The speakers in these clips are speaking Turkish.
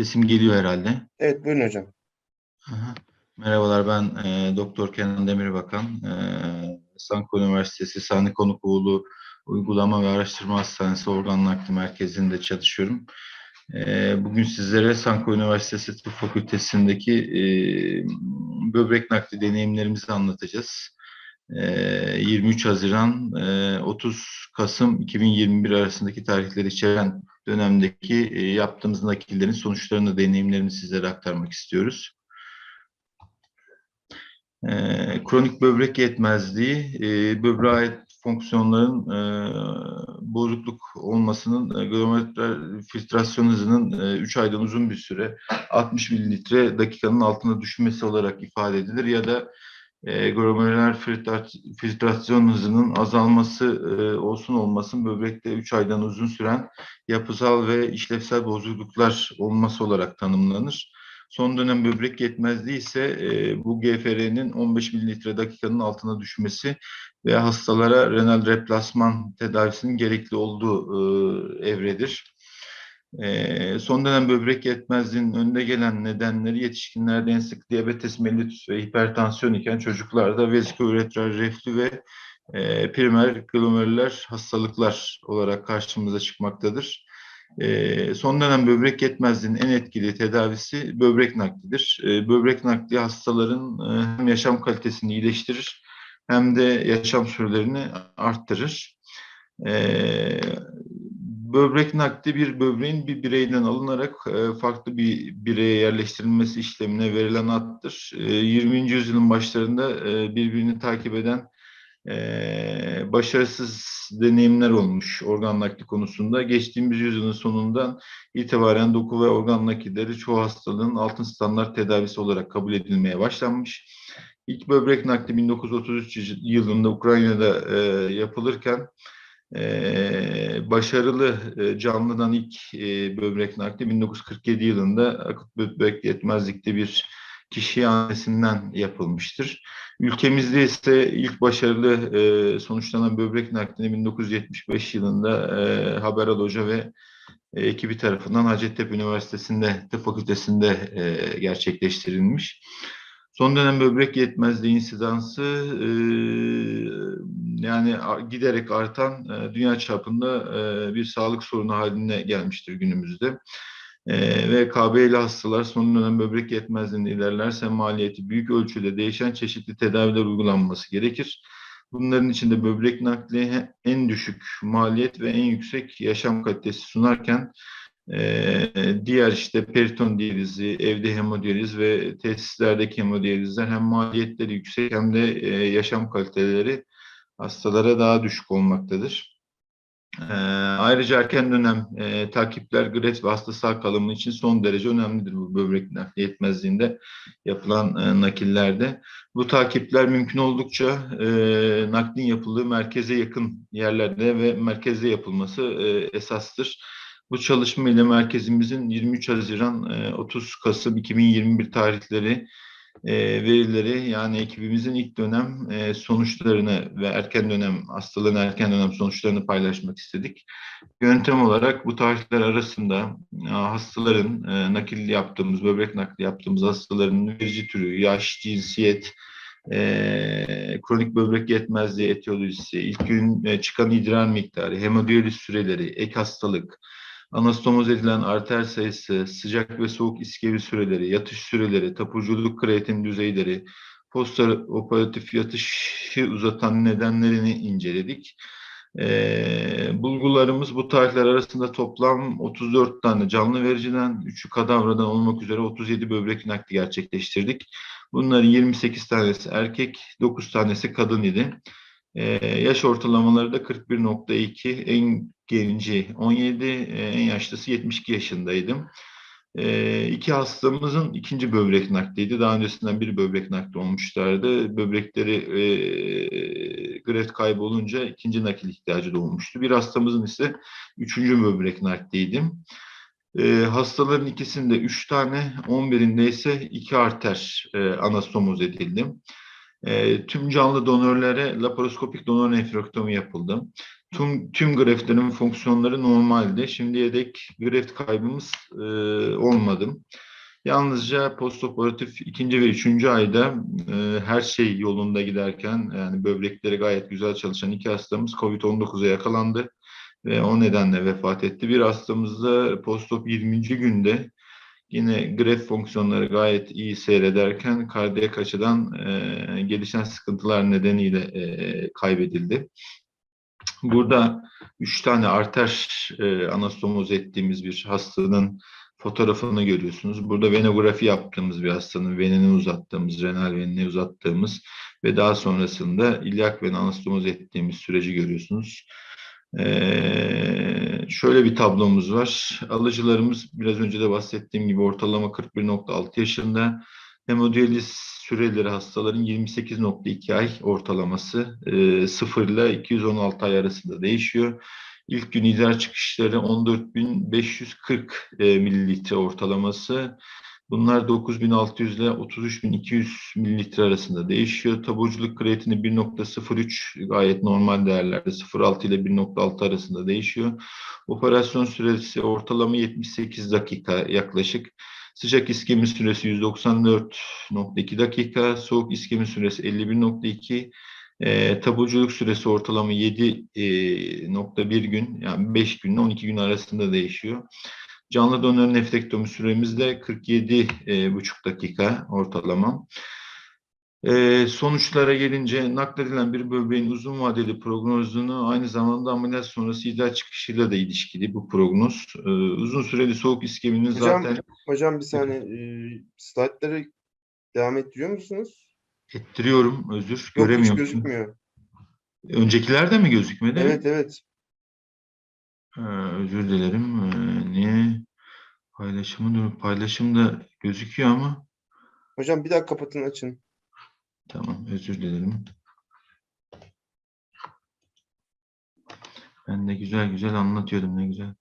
Sesim geliyor herhalde. Evet buyurun hocam. Aha. Merhabalar ben e, Doktor Kenan Demirbakan. E, Sanko Üniversitesi Sani Konukoğlu Uygulama ve Araştırma Hastanesi Organ Nakli Merkezi'nde çalışıyorum. E, bugün sizlere Sanko Üniversitesi Tıp Fakültesi'ndeki e, böbrek nakli deneyimlerimizi anlatacağız. E, 23 Haziran e, 30 Kasım 2021 arasındaki tarihleri içeren dönemdeki e, yaptığımız nakillerin sonuçlarını, deneyimlerini sizlere aktarmak istiyoruz. E, kronik böbrek yetmezliği, e, böbreğe ait fonksiyonların e, bozukluk olmasının e, glomerular filtrasyon hızının 3 aydan uzun bir süre 60 mililitre dakikanın altına düşmesi olarak ifade edilir ya da e, glomerular filtrasyon hızının azalması e, olsun olmasın böbrekte 3 aydan uzun süren yapısal ve işlevsel bozukluklar olması olarak tanımlanır. Son dönem böbrek yetmezliği ise e, bu GFR'nin 15 mililitre dakikanın altına düşmesi ve hastalara renal replasman tedavisinin gerekli olduğu e, evredir. Son dönem böbrek yetmezliğinin önde gelen nedenleri yetişkinlerde en sık diyabetes mellitus ve hipertansiyon iken çocuklarda vezikouretral reflü ve e, primer glomerüler hastalıklar olarak karşımıza çıkmaktadır. E, son dönem böbrek yetmezliğinin en etkili tedavisi böbrek naklidir. E, böbrek nakli hastaların e, hem yaşam kalitesini iyileştirir hem de yaşam sürelerini arttırır. E, böbrek nakli bir böbreğin bir bireyden alınarak e, farklı bir bireye yerleştirilmesi işlemine verilen addır. E, 20. yüzyılın başlarında e, birbirini takip eden e, başarısız deneyimler olmuş organ nakli konusunda. Geçtiğimiz yüzyılın sonundan itibaren doku ve organ nakilleri çoğu hastalığın altın standart tedavisi olarak kabul edilmeye başlanmış. İlk böbrek nakli 1933 yılında Ukrayna'da e, yapılırken ee, başarılı e, canlıdan ilk e, böbrek nakli 1947 yılında akut böbrek yetmezlikte bir kişi annesinden yapılmıştır. Ülkemizde ise ilk başarılı e, sonuçlanan böbrek naklini 1975 yılında e, Haberal Hoca ve e, ekibi tarafından Hacettepe Üniversitesi'nde tıp fakültesinde e, gerçekleştirilmiş. Son dönem böbrek yetmezliği insidansı e, yani giderek artan e, dünya çapında e, bir sağlık sorunu haline gelmiştir günümüzde. E, ve KB'li hastalar son dönem böbrek yetmezliğinde ilerlerse maliyeti büyük ölçüde değişen çeşitli tedaviler uygulanması gerekir. Bunların içinde böbrek nakli en düşük maliyet ve en yüksek yaşam kalitesi sunarken diğer işte periton diyalizi, evde hemodiyaliz ve tesislerdeki hemodiyalizler hem maliyetleri yüksek hem de e, yaşam kaliteleri hastalara daha düşük olmaktadır. Ee, ayrıca erken dönem e, takipler gret ve hasta sağ kalımı için son derece önemlidir bu böbrek nakli yetmezliğinde yapılan e, nakillerde. Bu takipler mümkün oldukça naklin yapıldığı merkeze yakın yerlerde ve merkezde yapılması esastır. Bu çalışma ile merkezimizin 23 Haziran 30 e, Kasım 2021 tarihleri e, verileri yani ekibimizin ilk dönem e, sonuçlarını ve erken dönem hastalığın erken dönem sonuçlarını paylaşmak istedik. Yöntem olarak bu tarihler arasında hastaların nakil yaptığımız, böbrek nakli yaptığımız hastaların verici türü, yaş, cinsiyet, kronik böbrek yetmezliği etiyolojisi, ilk gün çıkan idrar miktarı, hemodiyaliz süreleri, ek hastalık, anastomoz edilen arter sayısı, sıcak ve soğuk iskemi süreleri, yatış süreleri, tapuculuk kreatin düzeyleri, postoperatif yatışı uzatan nedenlerini inceledik. E, bulgularımız bu tarihler arasında toplam 34 tane canlı vericiden, 3'ü kadavradan olmak üzere 37 böbrek nakli gerçekleştirdik. Bunların 28 tanesi erkek, 9 tanesi kadın idi. Ee, yaş ortalamaları da 41.2, en genci 17, e, en yaşlısı 72 yaşındaydım. E, iki hastamızın ikinci böbrek nakliydi. Daha öncesinden bir böbrek nakli olmuşlardı. Böbrekleri e, gret kaybolunca ikinci nakil ihtiyacı doğmuştu. Bir hastamızın ise üçüncü böbrek nakliydim. E, hastaların ikisinde üç tane, on birinde ise iki arter e, anastomoz edildim. E, tüm canlı donörlere laparoskopik donör nefrektomi yapıldı. Tüm, tüm greftlerin fonksiyonları normaldi. Şimdiye dek greft kaybımız e, olmadı. Yalnızca postoperatif ikinci ve üçüncü ayda e, her şey yolunda giderken yani böbrekleri gayet güzel çalışan iki hastamız COVID-19'a yakalandı ve o nedenle vefat etti. Bir hastamız da postop 20. günde yine gref fonksiyonları gayet iyi seyrederken kardiyak açıdan e, gelişen sıkıntılar nedeniyle e, kaybedildi. Burada üç tane arter e, anastomoz ettiğimiz bir hastanın fotoğrafını görüyorsunuz. Burada venografi yaptığımız bir hastanın venini uzattığımız, renal venini uzattığımız ve daha sonrasında ilyak ven anastomoz ettiğimiz süreci görüyorsunuz. Ee, şöyle bir tablomuz var. Alıcılarımız biraz önce de bahsettiğim gibi ortalama 41.6 yaşında. Hemodiyaliz süreleri hastaların 28.2 ay ortalaması e, 0 ile 216 ay arasında değişiyor. İlk gün idrar çıkışları 14.540 e, mililitre ortalaması. Bunlar 9600 ile 33200 mililitre arasında değişiyor. Taburculuk kreatini 1.03 gayet normal değerlerde 0.6 ile 1.6 arasında değişiyor. Operasyon süresi ortalama 78 dakika yaklaşık. Sıcak iskemi süresi 194.2 dakika, soğuk iskemi süresi 51.2 e, taburculuk süresi ortalama 7.1 e, gün, yani 5 gün 12 gün arasında değişiyor. Canlı donör nefrektomi süremiz de 47,5 e, dakika ortalama. E, sonuçlara gelince nakledilen bir böbreğin uzun vadeli prognozunu aynı zamanda ameliyat sonrası idrar çıkışıyla da ilişkili bu prognoz. E, uzun süreli soğuk iskeminin hocam, zaten... Hocam bir saniye, e, slaytları devam ettiriyor musunuz? Ettiriyorum, özür. Yok Göremiyorum. hiç gözükmüyor. Öncekilerde mi gözükmedi? Evet evet. Ee, özür dilerim. Ee, niye? Paylaşımı. Paylaşım da gözüküyor ama. Hocam bir daha kapatın açın. Tamam, özür dilerim. Ben de güzel güzel anlatıyordum ne güzel.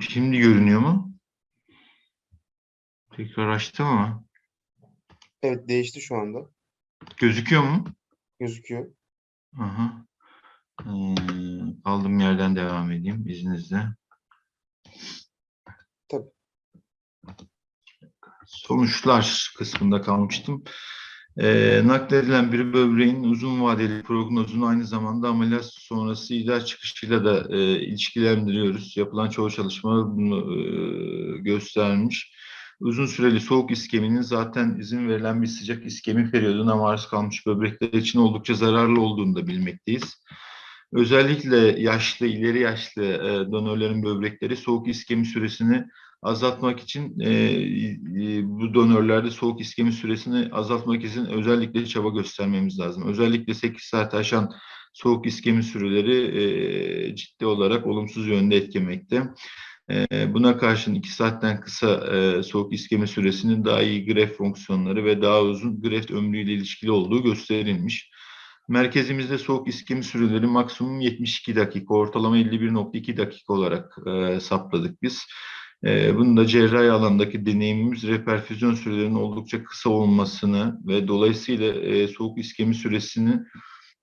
Şimdi görünüyor mu? Tekrar açtım ama. Evet değişti şu anda. Gözüküyor mu? Gözüküyor. Aha. Ee, kaldığım yerden devam edeyim izninizle. Tabii. Sonuçlar kısmında kalmıştım. E, nakledilen bir böbreğin uzun vadeli prognozunu aynı zamanda ameliyat sonrası idrar çıkışıyla da e, ilişkilendiriyoruz. Yapılan çoğu çalışma bunu e, göstermiş. Uzun süreli soğuk iskeminin zaten izin verilen bir sıcak iskemi periyoduna maruz kalmış böbrekler için oldukça zararlı olduğunu da bilmekteyiz. Özellikle yaşlı, ileri yaşlı e, donörlerin böbrekleri soğuk iskemi süresini azaltmak için e, e, bu donörlerde soğuk iskemi süresini azaltmak için özellikle çaba göstermemiz lazım. Özellikle 8 saat aşan soğuk iskemi süreleri e, ciddi olarak olumsuz yönde etkilemekte. E, buna karşın 2 saatten kısa e, soğuk iskemi süresinin daha iyi greft fonksiyonları ve daha uzun greft ömrüyle ilişkili olduğu gösterilmiş. Merkezimizde soğuk iskemi süreleri maksimum 72 dakika, ortalama 51.2 dakika olarak e, sapladık biz. E, bunun da cerrahi alandaki deneyimimiz reperfüzyon sürelerinin oldukça kısa olmasını ve dolayısıyla e, soğuk iskemi süresini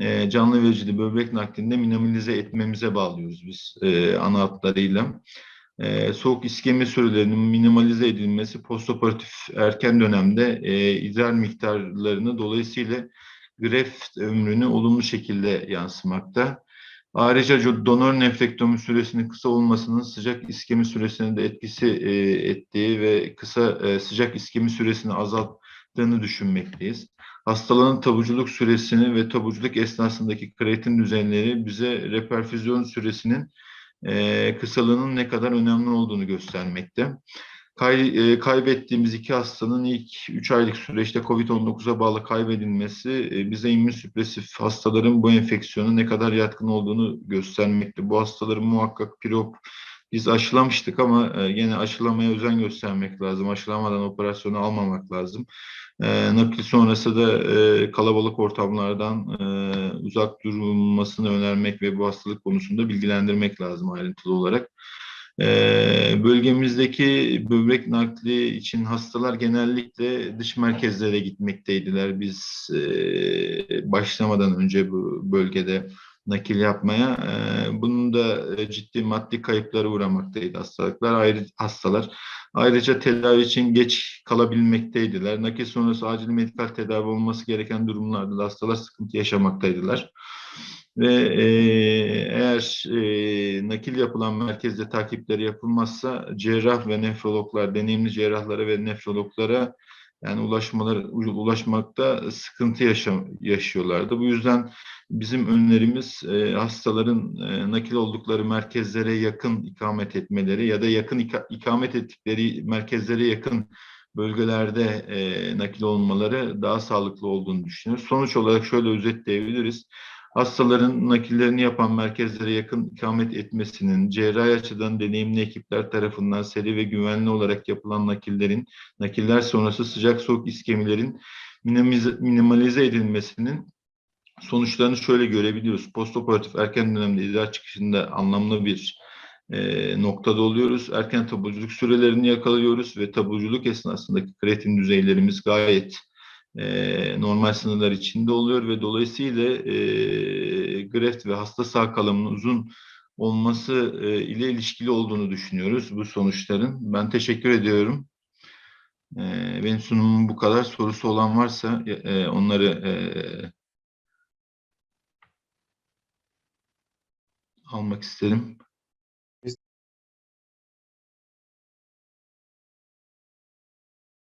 e, canlı vericili böbrek naklinde minimalize etmemize bağlıyoruz biz e, ana hatlarıyla. E, soğuk iskemi sürelerinin minimalize edilmesi postoperatif erken dönemde e, idrar miktarlarını dolayısıyla greft ömrünü olumlu şekilde yansımakta. Ayrıca donör nefrektomi süresinin kısa olmasının sıcak iskemi süresine de etkisi e, ettiği ve kısa e, sıcak iskemi süresini azalttığını düşünmekteyiz. Hastalığın tabuculuk süresini ve tabuculuk esnasındaki kreatin düzenleri bize reperfüzyon süresinin e, kısalığının ne kadar önemli olduğunu göstermekte. Kay, e, kaybettiğimiz iki hastanın ilk 3 aylık süreçte COVID-19'a bağlı kaybedilmesi e, bize immünsüpresif hastaların bu enfeksiyona ne kadar yatkın olduğunu göstermekte. Bu hastaların muhakkak pirop biz aşılamıştık ama e, yine aşılamaya özen göstermek lazım. Aşılamadan operasyonu almamak lazım. E, nakil sonrası da e, kalabalık ortamlardan e, uzak durulmasını önermek ve bu hastalık konusunda bilgilendirmek lazım ayrıntılı olarak. Ee, bölgemizdeki böbrek nakli için hastalar genellikle dış merkezlere gitmekteydiler. Biz e, başlamadan önce bu bölgede nakil yapmaya. E, bunun da e, ciddi maddi kayıplara uğramaktaydı hastalıklar, ayrı, hastalar. Ayrıca tedavi için geç kalabilmekteydiler. Nakil sonrası acil medikal tedavi olması gereken durumlarda da hastalar sıkıntı yaşamaktaydılar ve e, eğer e, nakil yapılan merkezde takipleri yapılmazsa cerrah ve nefrologlar, deneyimli cerrahlara ve nefrologlara yani ulaşmalar ulaşmakta sıkıntı yaşam, yaşıyorlardı. Bu yüzden bizim önerimiz e, hastaların e, nakil oldukları merkezlere yakın ikamet etmeleri ya da yakın ika, ikamet ettikleri merkezlere yakın bölgelerde e, nakil olmaları daha sağlıklı olduğunu düşünüyoruz. Sonuç olarak şöyle özetleyebiliriz hastaların nakillerini yapan merkezlere yakın ikamet etmesinin, cerrahi açıdan deneyimli ekipler tarafından seri ve güvenli olarak yapılan nakillerin, nakiller sonrası sıcak soğuk iskemilerin minimalize edilmesinin sonuçlarını şöyle görebiliyoruz. Postoperatif erken dönemde idrar çıkışında anlamlı bir e, noktada oluyoruz. Erken taburculuk sürelerini yakalıyoruz ve taburculuk esnasındaki kreatin düzeylerimiz gayet e, normal sınırlar içinde oluyor ve dolayısıyla e, greft ve hasta sağ kalımının uzun olması e, ile ilişkili olduğunu düşünüyoruz bu sonuçların. Ben teşekkür ediyorum. E, benim sunumum bu kadar. Sorusu olan varsa e, onları e, almak isterim.